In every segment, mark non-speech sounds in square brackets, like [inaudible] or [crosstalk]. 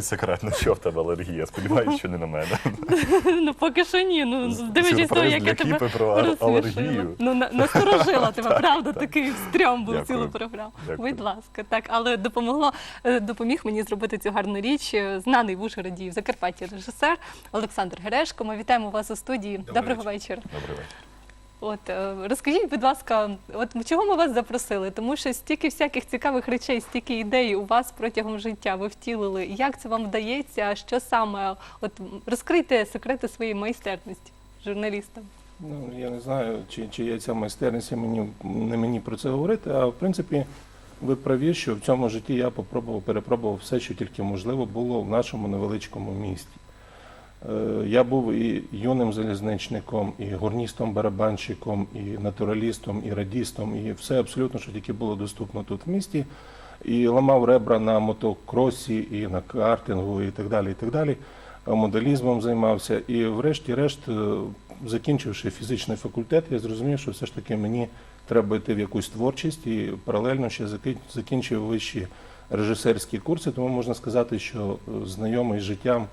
Відкрий секрет, на що в тебе алергія? Сподіваюсь, що не на мене. [laughs] Ну поки що ні. Ну того, Сюрприз як я тебе про алергію. Ну насторожила [laughs] тебе, правда, такий стрьом був цілу програму. Будь ласка, так, але допомогло е, допоміг мені зробити цю гарну річ. е, Знаний в Ужгороді і в Закарпатті режисер Олександр Герешко. Ми вітаємо вас у студії. Доброго вечора. Добрий вечір. От е, розкажіть, будь ласка, от чого ми вас запросили? Тому що стільки всяких цікавих речей, стільки ідей у вас протягом життя ви втілили. Як це вам вдається? Що саме? От розкрийте секрети своєї майстерності журналістам. Ну, я не знаю, чи, чи є ця майстерність, мені, не мені про це говорити, а в принципі, ви праві, що в цьому житті я попробував, перепробував все, що тільки можливо було в нашому невеличкому місті. Е, Я був і юним залізничником, і горністом-барабанщиком, і натуралістом, і радістом, і все абсолютно, що тільки було доступно тут в місті. І ламав ребра на мотокросі, і на картингу, і так далі. і так далі. Е, Моделізмом займався. І врешті-решт, е, закінчивши фізичний факультет, я зрозумів, що все ж таки мені треба йти в якусь творчість і паралельно ще закінчив вищі режисерські курси, тому можна сказати, що знайомий з життям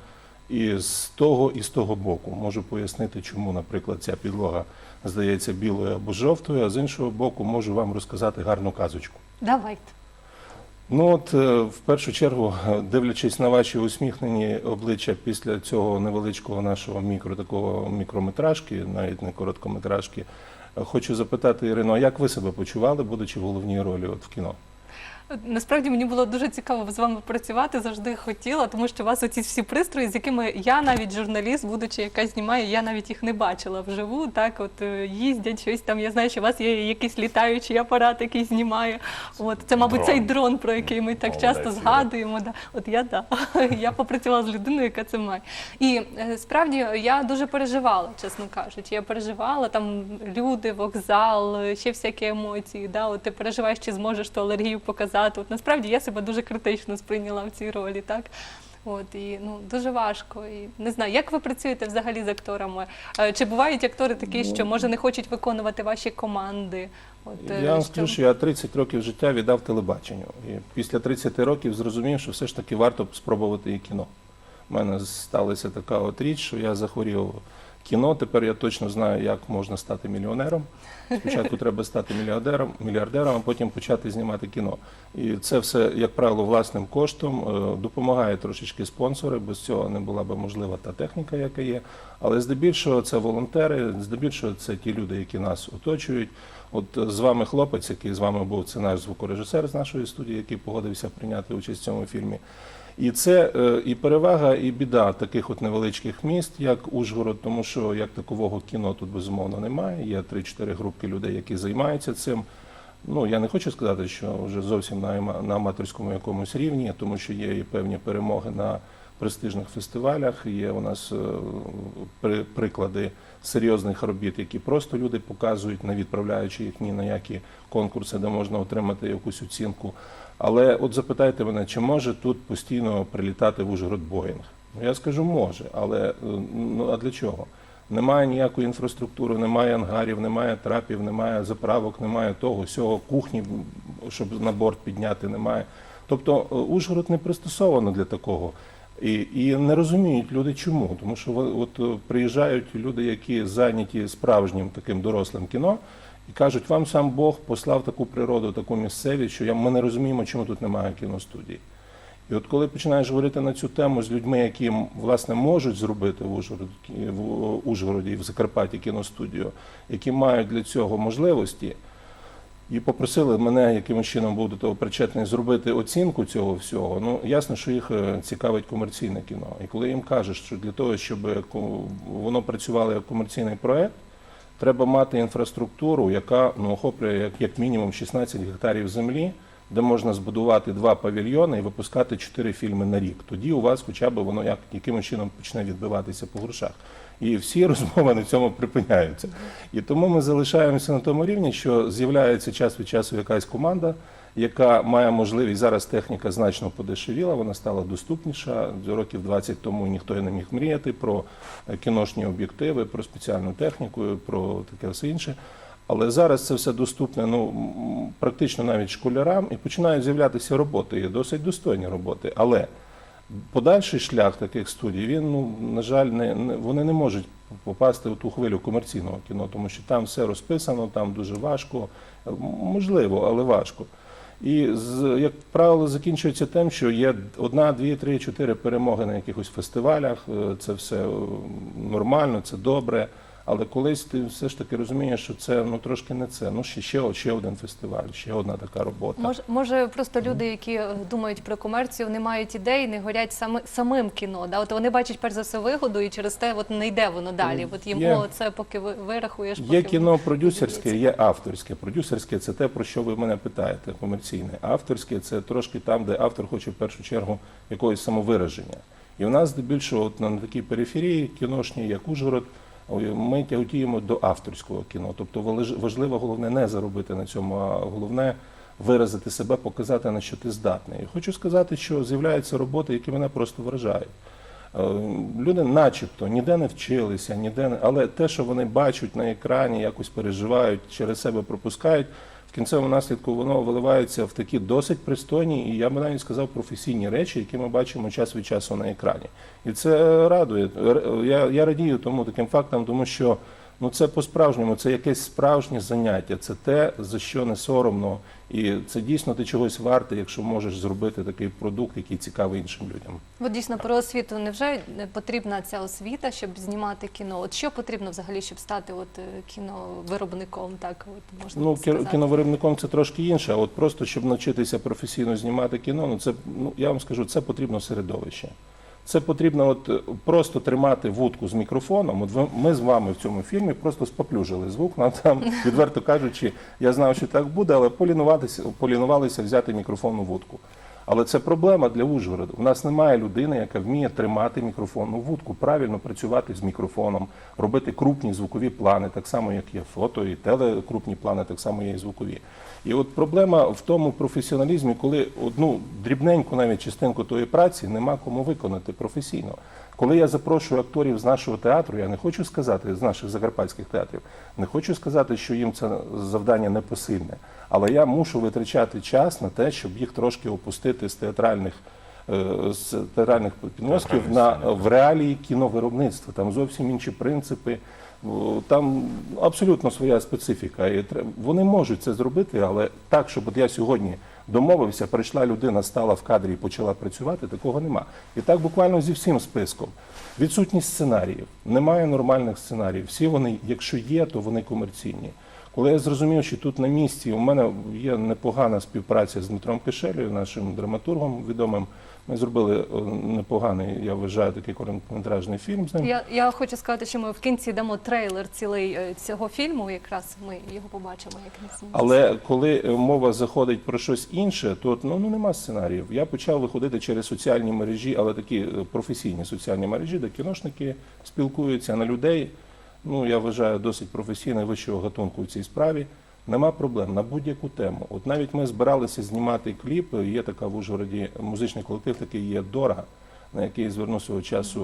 і з того, і з того боку. Можу пояснити, чому, наприклад, ця підлога здається білою або жовтою, а з іншого боку, можу вам розказати гарну казочку. Давайте. Ну от е, в першу чергу, дивлячись на ваші усміхнені обличчя після цього невеличкого нашого мікро такого мікрометражки, навіть не короткометражки, е, хочу запитати Ірино, а як ви себе почували, будучи в головній ролі от в кіно? Насправді мені було дуже цікаво з вами працювати, завжди хотіла, тому що у вас оці всі пристрої, з якими я навіть журналіст, будучи яка знімає, я навіть їх не бачила вживу. Так, от е, їздять щось там. Я знаю, що у вас є якийсь літаючий апарат, який знімає. От це, мабуть, Дрон. цей дрон, про який ми так Молодець, часто згадуємо. Да. От я да. [laughs] Я попрацювала з людиною, яка це має. І е, справді я дуже переживала, чесно кажучи. Я переживала там люди, вокзал, е, ще всякі емоції. Да? От ти переживаєш, чи зможеш ту алергію показати. От насправді я себе дуже критично сприйняла в цій ролі, так. От і ну дуже важко. І не знаю, як ви працюєте взагалі з акторами? Е, Чи бувають актори такі, що може не хочуть виконувати ваші команди? От е, Я вам скажу, що я 30 років життя віддав телебаченню. І після 30 років зрозумів, що все ж таки варто спробувати і кіно. У мене сталася така от річ, що я захворів кіно. Тепер я точно знаю, як можна стати мільйонером. Спочатку [laughs] треба стати мільярдером, мільярдером, а потім почати знімати кіно. І це все, як правило, власним коштом. Е, Допомагає трошечки спонсори, без цього не була би можлива та техніка, яка є. Але здебільшого це волонтери, здебільшого це ті люди, які нас оточують. От е, з вами хлопець, який з вами був, це наш звукорежисер з нашої студії, який погодився прийняти участь в цьому фільмі. І це е, і перевага, і біда таких от невеличких міст, як Ужгород, тому що як такового кіно тут безумовно немає. Є 3-4 групки людей, які займаються цим. Ну я не хочу сказати, що вже зовсім на, на аматорському якомусь рівні, тому що є і певні перемоги на престижних фестивалях. Є у нас е, приклади серйозних робіт, які просто люди показують, не відправляючи їх ні на які конкурси, де можна отримати якусь оцінку. Але от запитайте мене, чи може тут постійно прилітати в Ужгород Боїнг? Ну, Я скажу, може, але е, ну а для чого? Немає ніякої інфраструктури, немає ангарів, немає трапів, немає заправок, немає того, всього, кухні, щоб на борт підняти, немає. Тобто е, Ужгород не пристосовано для такого. І, і не розуміють люди чому. Тому що от е, приїжджають люди, які зайняті справжнім таким дорослим кіно, і кажуть, вам сам Бог послав таку природу, таку місцевість, що я, ми не розуміємо, чому тут немає кіностудії. І от коли починаєш говорити на цю тему з людьми, які власне можуть зробити в Ужгороді, в Ужгороді в Закарпатті кіностудію, які мають для цього можливості, і попросили мене, яким чином був до того причетний, зробити оцінку цього всього. Ну ясно, що їх е, цікавить комерційне кіно. І коли їм кажеш, що для того, щоб воно працювало як комерційний проект, треба мати інфраструктуру, яка ну, охоплює як, як мінімум 16 гектарів землі, де можна збудувати два павільйони і випускати чотири фільми на рік. Тоді у вас хоча б воно як якимось чином почне відбиватися по грошах. І всі [laughs] розмови на цьому припиняються. І тому ми залишаємося на тому рівні, що з'являється час від часу якась команда, яка має можливість зараз техніка значно подешевіла, вона стала доступніша. Років 20 тому ніхто не міг мріяти про кіношні об'єктиви, про спеціальну техніку, про таке все інше. Але зараз це все доступне ну, практично навіть школярам, і починають з'являтися роботи, і досить достойні роботи. Але Подальший шлях таких студій, він, ну, на жаль, не, не, вони не можуть попасти в ту хвилю комерційного кіно, тому що там все розписано, там дуже важко, можливо, але важко. І, як правило, закінчується тим, що є одна, дві, три, чотири перемоги на якихось фестивалях. е, Це все е, нормально, це добре. Але колись ти все ж таки розумієш, що це ну трошки не це. Ну ще ще, ще один фестиваль, ще одна така робота. Може, може, просто люди, які е, думають про комерцію, не мають ідей, не горять сами, самим кіно. Да? От вони бачать перш за все вигоду, і через те от не йде воно далі. От їм Є. о, це поки ви- вирахуєш. Є поки кіно продюсерське, є авторське. Продюсерське це те, про що ви мене питаєте, комерційне. Авторське це трошки там, де автор хоче в першу чергу якогось самовираження. І у нас здебільшого от на такій периферії кіношній, як Ужгород, ми тяготіємо до авторського кіно. Тобто важливо головне не заробити на цьому, а головне виразити себе, показати на що ти здатний. Хочу сказати, що з'являються роботи, які мене просто вражають. Е, Люди, начебто, ніде не вчилися, ніде не але те, що вони бачать на екрані, якось переживають, через себе пропускають. В кінцевому наслідку воно виливається в такі досить пристойні, і я би навіть сказав професійні речі, які ми бачимо час від часу на екрані. І це радує. Я, я радію тому таким фактам, тому що ну це по-справжньому, це якесь справжнє заняття, це те, за що не соромно, і це дійсно ти чогось вартий, якщо можеш зробити такий продукт, який цікавий іншим людям. От дійсно про освіту. Невже не потрібна ця освіта, щоб знімати кіно? От що потрібно взагалі, щоб стати от е, кіновиробником? Так от можна Ну, сказати. кіновиробником це трошки інше. А от просто щоб навчитися професійно знімати кіно, ну це ну я вам скажу, це потрібно середовище. Це потрібно от е, просто тримати вудку з мікрофоном. От ми з вами в цьому фільмі просто споплюжили звук. Нам там, [laughs] відверто кажучи, я знав, що так буде, але полінуватися, полінувалися взяти мікрофонну вудку. Але це проблема для Ужгороду. У нас немає людини, яка вміє тримати мікрофонну вудку, правильно працювати з мікрофоном, робити крупні звукові плани, так само як є фото і телекрупні плани, так само є і звукові. І от проблема в тому професіоналізмі, коли одну дрібненьку навіть частинку тої праці нема кому виконати професійно. Коли я запрошую акторів з нашого театру, я не хочу сказати з наших закарпатських театрів, не хочу сказати, що їм це завдання непосильне, але я мушу витрачати час на те, щоб їх трошки опустити з театральних. е, З театральних підносків на в реалії кіновиробництва. Там зовсім інші принципи, там абсолютно своя специфіка. І вони можуть це зробити, але так, щоб от я сьогодні домовився, прийшла людина, стала в кадрі і почала працювати, такого нема. І так буквально зі всім списком. Відсутність сценаріїв. Немає нормальних сценаріїв. Всі вони, якщо є, то вони комерційні. Коли я зрозумів, що тут на місці у мене є непогана співпраця з Дмитром Кишелею, нашим драматургом відомим. Ми зробили непоганий, я вважаю, такий короткометражний фільм з ним. Я, я хочу сказати, що ми в кінці дамо трейлер цілий е, цього фільму. Якраз ми його побачимо, як він. Але коли е, мова заходить про щось інше, то ну, ну нема сценаріїв. Я почав виходити через соціальні мережі, але такі е, професійні соціальні мережі, де кіношники спілкуються на людей. Ну я вважаю досить професійно вищого гатунку в цій справі. Нема проблем на будь-яку тему. От навіть ми збиралися знімати кліп. Є така в Ужгороді музичний колектив, такий є Дора, на який звернув свого часу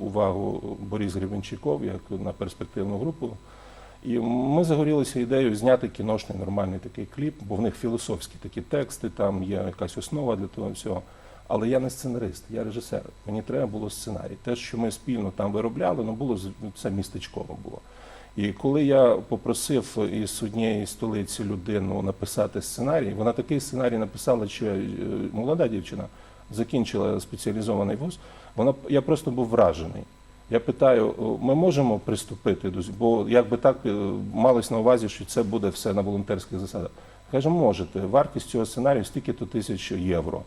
увагу Борис Гребенщиков як на перспективну групу. І ми загорілися ідеєю зняти кіношний нормальний такий кліп, бо в них філософські такі тексти, там є якась основа для того всього. Але я не сценарист, я режисер. Мені треба було сценарій. Те, що ми спільно там виробляли, ну було це містечково було. І коли я попросив із однієї столиці людину написати сценарій, вона такий сценарій написала, що е, молода дівчина закінчила спеціалізований вуз. Вона я просто був вражений. Я питаю, ми можемо приступити до бо якби так е, малось на увазі, що це буде все на волонтерських засадах. Каже, можете. Вартість цього сценарію стільки-то тисяч євро.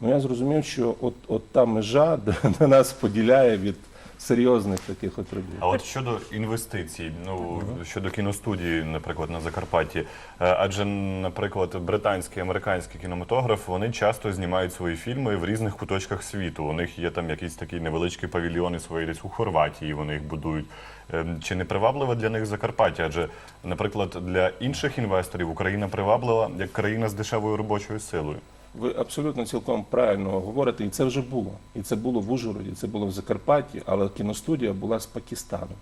Ну я зрозумів, що от, от та межа, [laughs] де нас поділяє від серйозних таких от робіт. А от щодо інвестицій, ну щодо кіностудії, наприклад, на Закарпатті, е, адже, наприклад, британський американський кінематограф вони часто знімають свої фільми в різних куточках світу. У них є там якісь такі невеличкі павільйони свої десь у Хорватії. Вони їх будують. Ем, Чи не привабливе для них Закарпаття? Адже, наприклад, для інших інвесторів Україна приваблива як країна з дешевою робочою силою. Ви абсолютно цілком правильно говорите, і це вже було. І це було в Ужгороді, це було в Закарпатті, але кіностудія була з Пакистану.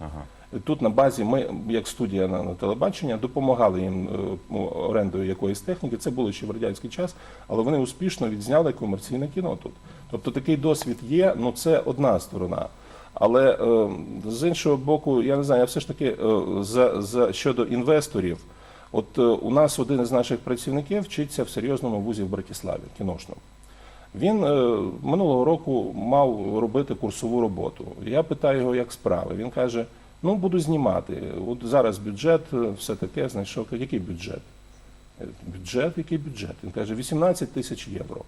Ага. Тут на базі ми, як студія на, на телебачення, допомагали їм е, орендою якоїсь техніки. Це було ще в радянський час, але вони успішно відзняли комерційне кіно тут. Тобто такий досвід є, ну це одна сторона. Але е, з іншого боку, я не знаю, я все ж таки е, за, за щодо інвесторів. От е, у нас один із наших працівників вчиться в серйозному вузі в Братиславі, кіношному. Він е, минулого року мав робити курсову роботу. Я питаю його, як справи. Він каже: ну буду знімати. От зараз бюджет, е, все таке. Знайшов. Який бюджет? Бюджет, який бюджет? Він каже, 18 тисяч євро.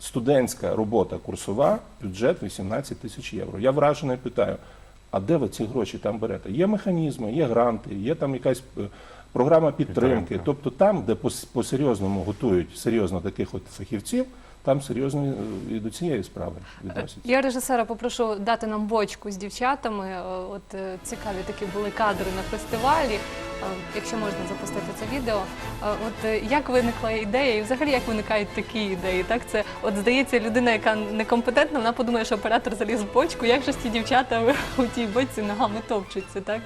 Студентська робота курсова, бюджет 18 тисяч євро. Я вражений питаю, а де ви ці гроші там берете? Є механізми, є гранти, є там якась програма підтримки. Тобто там, де по- по-серйозному готують серйозно таких от фахівців, там серйозно е, і до цієї справи відносяться. Я режисера попрошу дати нам бочку з дівчатами. Е, От е, цікаві такі були кадри на фестивалі. Е, Якщо можна запустити це відео. Е, От е, як виникла ідея, і взагалі як виникають такі ідеї? Так, це от здається, людина, яка некомпетентна, вона подумає, що оператор заліз в бочку. Як же ті дівчата у тій бочці ногами топчуться, так?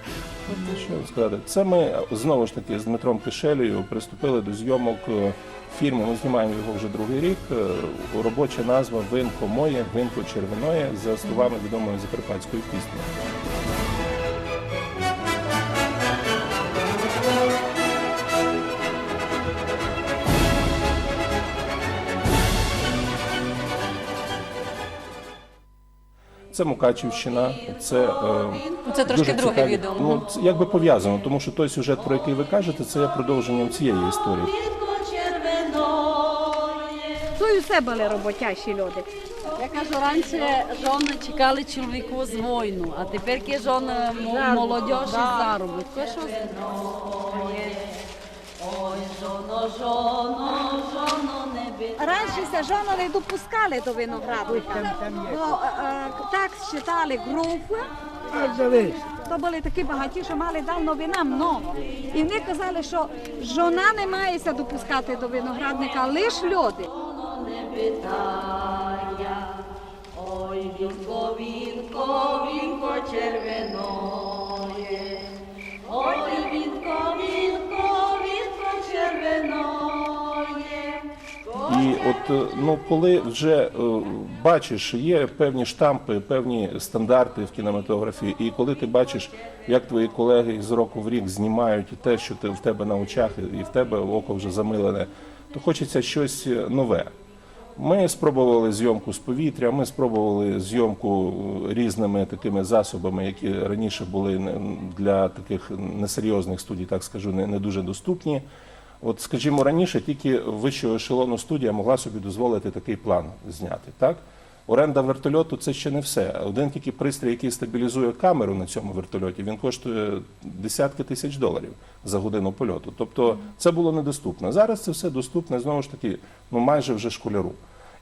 От, Що сказати? Це ми знову ж таки з Дмитром Кишелею приступили до зйомок фільму. Ми знімаємо його вже другий рік. Робоча назва Винко моє, винко червоноє за словами відомої закарпатської пісні. Це Мукачівщина, це е, Це трошки дуже друге відео. Ну, це якби пов'язано, тому що той сюжет, про який ви кажете, це є продовженням цієї історії. То й усе були роботящі люди. Я кажу, раніше жони чекали чоловіку з війну, а тепер є жони м- молодь із заробітку. Ой, жоно, жоно. Раніше жона не допускали до виноградника, бо е, е, так считали групи. То були такі багаті, що мали давно вина много. І вони казали, що жона не мається допускати до виноградника, а лише люди. Ой, вінко, вінко, вінко червоноє. Ой, І от е, ну, коли вже е, бачиш, є певні штампи, певні стандарти в кінематографії, і коли ти бачиш, як твої колеги з року в рік знімають те, що ти в тебе на очах, і в тебе око вже замилене, то хочеться щось е, нове. Ми спробували зйомку з повітря, ми спробували зйомку різними такими засобами, які раніше були для таких несерйозних студій, так скажу, не дуже доступні. От, скажімо, раніше тільки вищого ешелону студія могла собі дозволити такий план зняти. Так? Оренда вертольоту це ще не все. Один тільки пристрій, який стабілізує камеру на цьому вертольоті, він коштує десятки тисяч доларів за годину польоту. Тобто це було недоступно. Зараз це все доступне знову ж таки, ну майже вже школяру.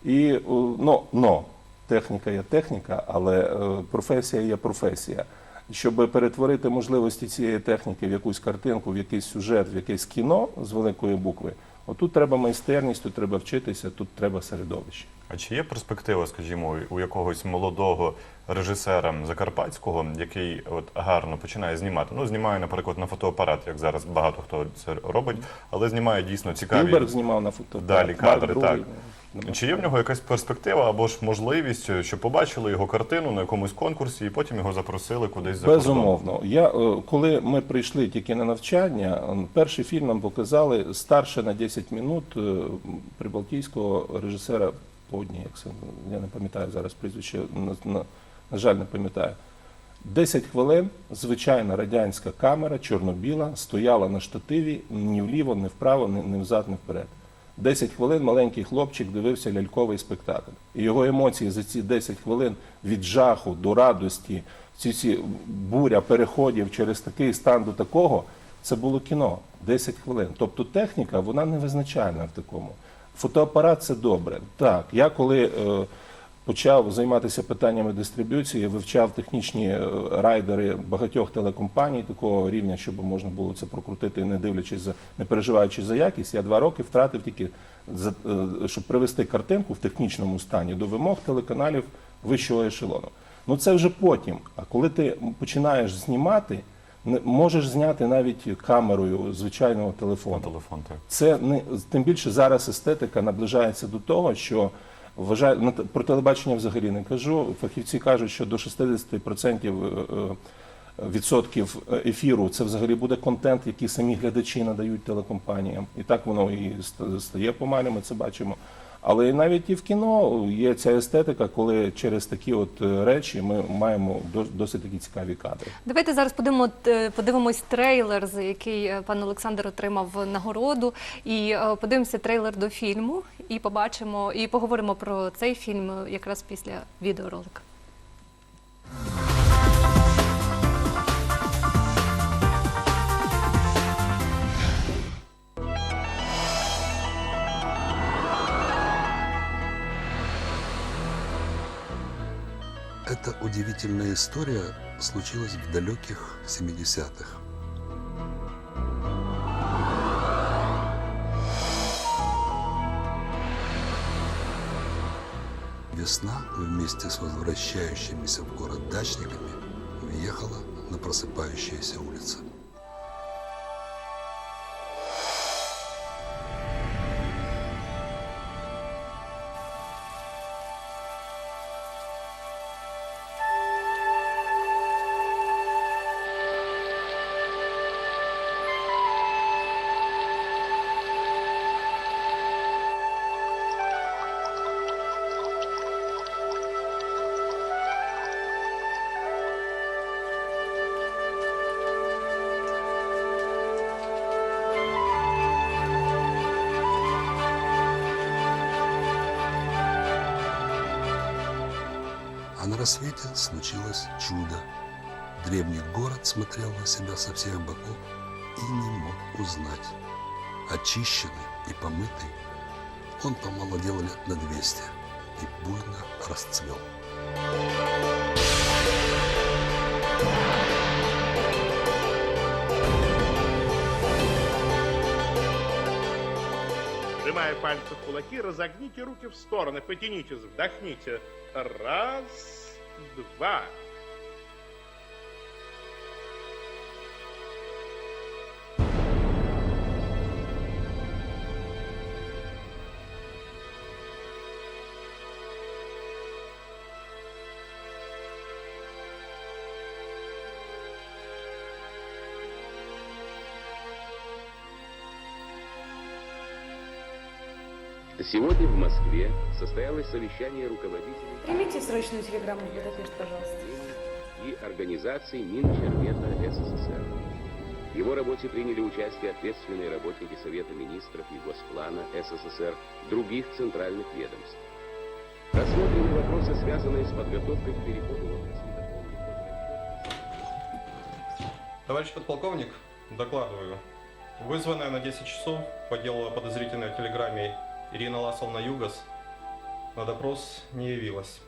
І ну, но техніка є техніка, але е, професія є професія. Щоб перетворити можливості цієї техніки в якусь картинку, в якийсь сюжет, в якесь кіно з великої букви, отут треба майстерність, тут треба вчитися, тут треба середовище. А чи є перспектива, скажімо, у якогось молодого режисера закарпатського, який от гарно починає знімати? Ну, знімає, наприклад, на фотоапарат, як зараз багато хто це робить, але знімає дійсно цікаві. Кілберг знімав на фото. Далі кадри, так. Чи є в нього якась перспектива або ж можливість, щоб побачили його картину на якомусь конкурсі і потім його запросили кудись за? Безумовно. Я, е, коли ми прийшли тільки на навчання, е, перший фільм нам показали старше на 10 минут е, прибалтійського режисера по одній, як це, я не пам'ятаю зараз прізвище, на, на, на жаль, не пам'ятаю. 10 хвилин звичайна радянська камера, чорно-біла, стояла на штативі ні вліво, ні вправо, ні, ні взад, ні вперед. 10 хвилин маленький хлопчик дивився ляльковий спектакль. І його емоції за ці 10 хвилин від жаху до радості, ці ці буря переходів через такий стан до такого, це було кіно 10 хвилин. Тобто техніка вона не визначальна в такому. Фотоапарат це добре. Так, я коли е, почав займатися питаннями дистриб'юції, вивчав технічні е, райдери багатьох телекомпаній такого рівня, щоб можна було це прокрутити, не дивлячись за не переживаючи за якість. Я два роки втратив тільки за е, щоб привести картинку в технічному стані до вимог телеканалів вищого ешелону. Ну це вже потім. А коли ти починаєш знімати, не- можеш зняти навіть камерою звичайного телефону. Телефон, так. Це не тим більше зараз естетика наближається до того, що Вважаю, те- про телебачення взагалі не кажу. Фахівці кажуть, що до 60% е, е, відсотків ефіру це взагалі буде контент, який самі глядачі надають телекомпаніям. І так воно і ст- стає помалі, ми це бачимо. Але навіть і в кіно є ця естетика, коли через такі от е, речі ми маємо дос- досить такі цікаві кадри. Давайте зараз подивимо, е, подивимось трейлер, за який е, пан Олександр отримав нагороду. І подивимося трейлер до фільму, і побачимо, і поговоримо про цей фільм якраз після відеоролика. Удивительная история случилась в далеких 70-х. Весна вместе с возвращающимися в город дачниками въехала на просыпающиеся улицы. Рассвете случилось чудо. Древний город смотрел на себя со всех боков и не мог узнать. Очищенный и помытый, он помолодел лет на 200 и буйно расцвел. Сжимая пальцы в кулаки, разогните руки в стороны, потянитесь, вдохните. Раз, два. Сегодня в Москве состоялось совещание руководителей Примите срочную телеграмму в Будапешт, пожалуйста. и организаций Минчермета СССР. В его работе приняли участие ответственные работники Совета министров и Госплана СССР, других центральных ведомств. Рассмотрены вопросы, связанные с подготовкой к переходу в область. Товарищ подполковник, докладываю. Вызванная на 10 часов по делу о подозрительной телеграмме Ирина Ласовна Югас на допрос не явилась.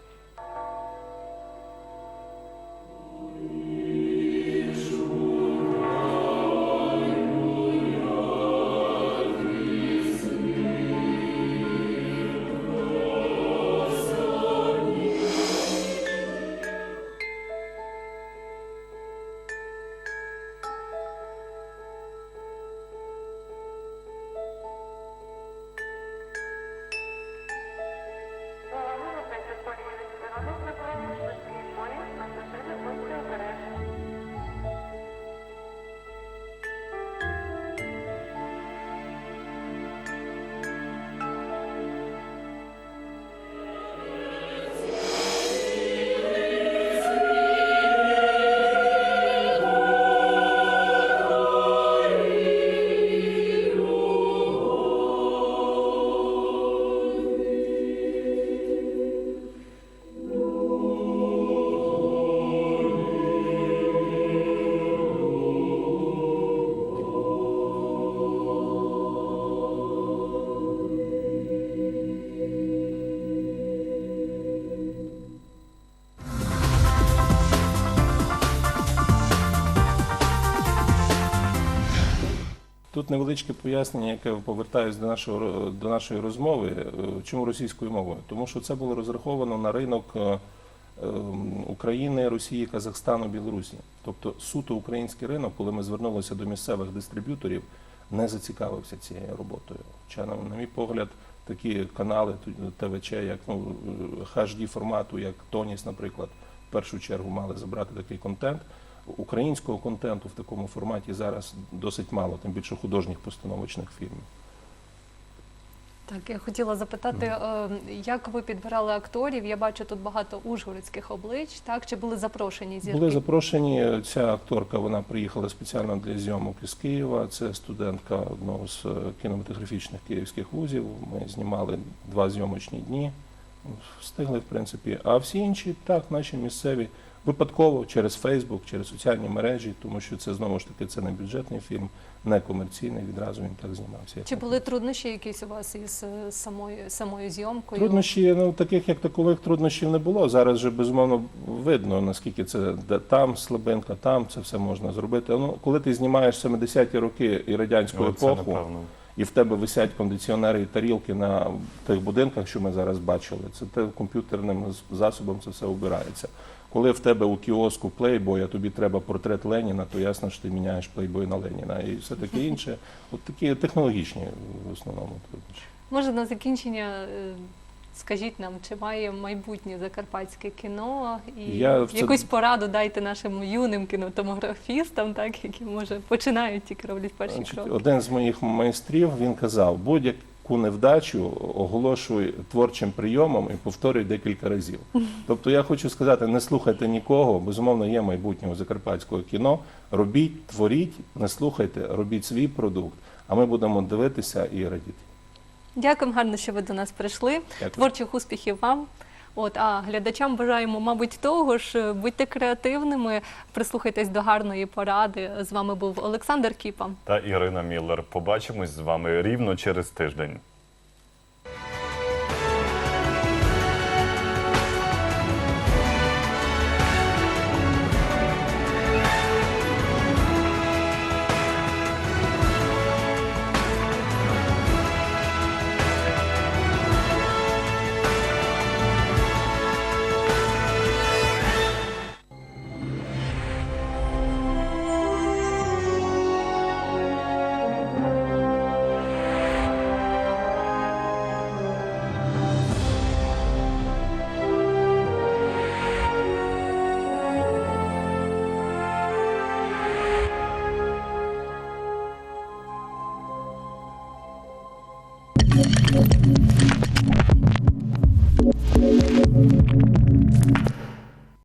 Тут невеличке пояснення, яке повертаюсь до нашого до нашої розмови. Е, Чому російською мовою? Тому що це було розраховано на ринок е, ем, України, Росії, Казахстану, Білорусі. Тобто суто український ринок, коли ми звернулися до місцевих дистриб'юторів, не зацікавився цією роботою. Хоча, на, мій погляд, такі канали ТВЧ, як ну, е, HD формату, як Тоніс, наприклад, в першу чергу мали забрати такий контент. Українського контенту в такому форматі зараз досить мало, тим більше художніх постановочних фільмів. Так, я хотіла запитати, е, як ви підбирали акторів? Я бачу тут багато ужгородських облич, так? Чи були запрошені зірки? Були запрошені. Ця акторка вона приїхала спеціально для зйомок із Києва. Це студентка одного з е, кінематографічних київських вузів. Ми знімали два зйомочні дні. Встигли, в принципі. А всі інші так, наші місцеві, випадково через Фейсбук, через соціальні мережі, тому що це знову ж таки це не бюджетний фільм, не комерційний. Відразу він так знімався. Чи були труднощі якісь у вас із е, самою самою зйомкою? Труднощі, ну таких як такових труднощів не було. Зараз же безумовно видно, наскільки це де там слабинка, там це все можна зробити. Ну, коли ти знімаєш 70-ті роки і радянську Ну, це епоху, напевно. і в тебе висять кондиціонери і тарілки на тих будинках, що ми зараз бачили, це те комп'ютерним засобом це все обирається. Коли в тебе у кіоску плейбой, а тобі треба портрет Леніна, то ясно, що ти міняєш плейбой на Леніна і все таке інше. От такі технологічні в основному труднощі. Може на закінчення е, скажіть нам, чи має майбутнє закарпатське кіно і Я в це- якусь пораду дайте нашим юним кінематографістам, так які може починають тільки роблять перші Значить, кроки. один з моїх майстрів він казав: будь-яку невдачу оголошуй творчим прийомом і повторюй декілька разів. Тобто я хочу сказати, не слухайте нікого, безумовно, є майбутнє у закарпатського кіно. Робіть, творіть, не слухайте, робіть свій продукт, а ми будемо дивитися і радіти. Дякую, гарно, що ви до нас прийшли. Дякую. Творчих успіхів вам. От, а глядачам бажаємо, мабуть, того ж, е, будьте креативними, прислухайтесь до гарної поради. З вами був Олександр Кіпа. Та Ірина Міллер. Побачимось з вами рівно через тиждень.